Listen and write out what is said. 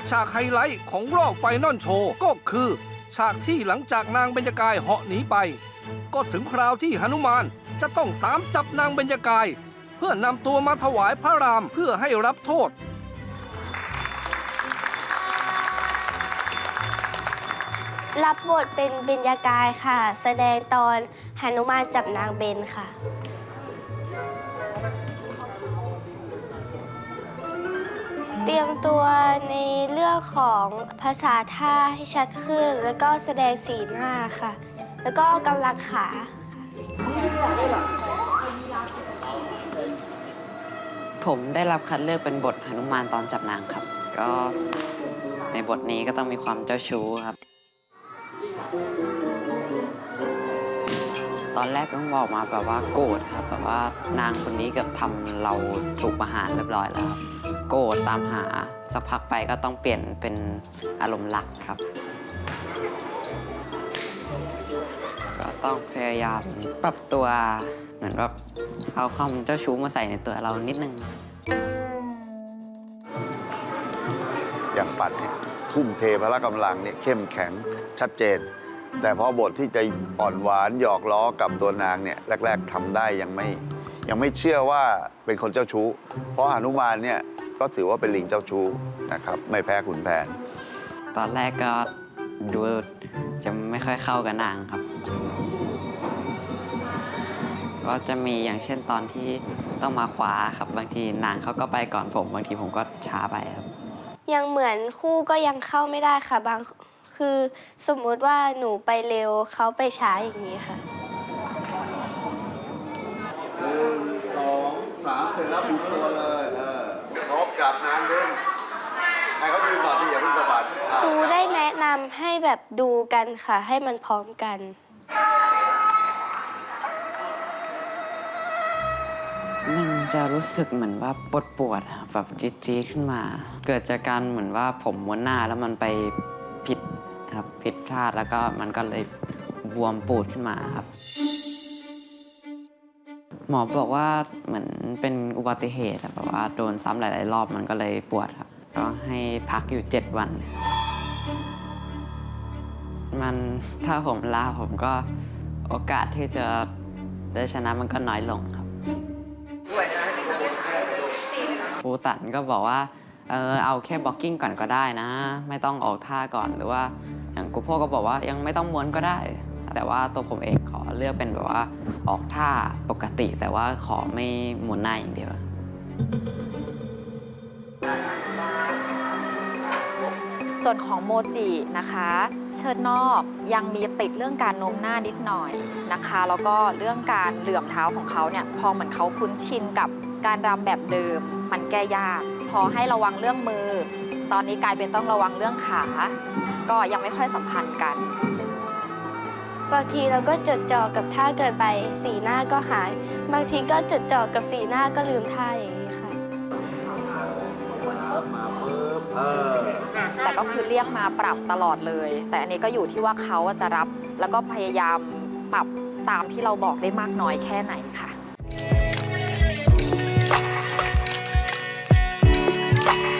กฉากไฮไลท์ของรอบไฟนอลโชว์ก็คือ ฉากที่หลังจากนางเบญจกายเหาะหนีไป ก็ถึงคราวที่หนุมานจะต้องตามจับนางเบญจกาย เพื่อนำตัวมาถวายพระรามเพื่อให้รับโทษ รับบทเป็นเบญญากายค่ะ แสดงตอนหนุมานจับนางเบนค่ะ รียมตัวในเรื่องของภาษาท่าให้ชัดขึ้น แล้วก็แสดงสีหน้าค่ะ แล้วก็กำลังขาค่ะผมได้รับคัดเลือกเป็นบทหนุมานตอนจับนางครับ ก็ในบทนี้ก็ต้องมีความเจ้าชู้ครับ อนแรกต้องบอกมาแบบว่าโกรธครับแบบว่านางคนนี้เกือบทำเราถูกประหารเรียบร้อยแล้วครับโกรธตามหาสักพักไปก็ต้องเปลี่ยนเป็นอารมณ์รักครับ ก็ต้องพยายามปรับตัวเหมือนแบบเอาความเจ้าชู้มาใส่ในตัวเรานิดนึง อย่างปัดเนี่ยทุ่มเทพละกำลังเนี่ยเข้มแข็งชัดเจน แต่พอบทที่จะอ่อนหวานหยอกล้อกับตัวนางเนี่ยแรก ๆทำได้ยังไม่ ยังไม่เชื่อว่าเป็นคนเจ้าชู้ เพราะหนุมานเนี่ยก็ถือว่าเป็นลิงเจ้าชู้นะครับ ไม่แพ้ขุนแผน ตอนแรกก็ดูจะไม่ค่อยเข้ากับนางครับ ก็จะมีอย่างเช่นตอนที่ต้องมาขวาครับบางทีนางเขาก็ไปก่อนผม บางทีผมก็ช้าไปครับ ยังเหมือนคู่ก็ยังเข้าไม่ได้ค่ะบาง คือสมมุติว่าหนูไปเร็วเขาไปช้าอย่างนี้ค่ะ หนึ่งสองสามเสร็จแล้วผูกตัวเลยเออกระทบกับนางดึงให้เขาดึงก่อนที่อย่าเพิ่งสะบัดอะครูได้แนะนำให้แบบดูกันค่ะ ให้มันพร้อมกัน มันจะรู้สึกเหมือนว่าปวดปวดๆครับแบบจี๊ดจี๊ดขึ้นมา เกิดจากการเหมือนว่าผมม้วนหน้าแล้วมันไปผิด ครับ ผิดพลาดแล้วก็มันก็เลยบวมปูดขึ้นมาครับ หมอบอกว่าเหมือนเป็นอุบัติเหตุแบบว่าโดนซ้ำหลาย ๆ รอบมันก็เลยปวดครับ ก็ให้พักอยู่ 7 วัน มันถ้าผมลาผมก็โอกาสที่จะได้ชนะมันก็น้อยลงครับครูตันก็บอกว่า เออเอาแค่บล็อกกิ้งก่อนก็ได้นะ ไม่ต้องออกท่าก่อนหรือว่า อย่างกูโพ่ก็บอกว่ายังไม่ต้องม้วนก็ได้ แต่ว่าตัวผมเองขอเลือกเป็นแบบว่าออกท่าปกติ แต่ว่าขอไม่ม้วนหน้าอย่างเดียวส่วนของโมจินะคะ เชิดนอกยังมีติดเรื่องการโน้มหน้านิดหน่อยนะคะ แล้วก็เรื่องการเหลื่อมเท้าของเขาเนี่ยพอเหมือนเขาคุ้นชินกับการรำแบบเดิม มันแก้ยาก พอให้ระวังเรื่องมือ ตอนนี้กลายเป็นต้องระวังเรื่องขา ก็ยังไม่ค่อยสัมพันธ์กัน บางทีเราก็จดจ่อกับท่าเกินไป สีหน้าก็หาย บางทีก็จดจ่อกับสีหน้าก็ลืมท่าอย่างนี้ค่ะแต่ก็คือเรียกมาปรับตลอดเลย แต่อันนี้ก็อยู่ที่ว่าเขาจะรับ แล้วก็พยายามปรับตามที่เราบอกได้มากน้อยแค่ไหนค่ะ Thank you.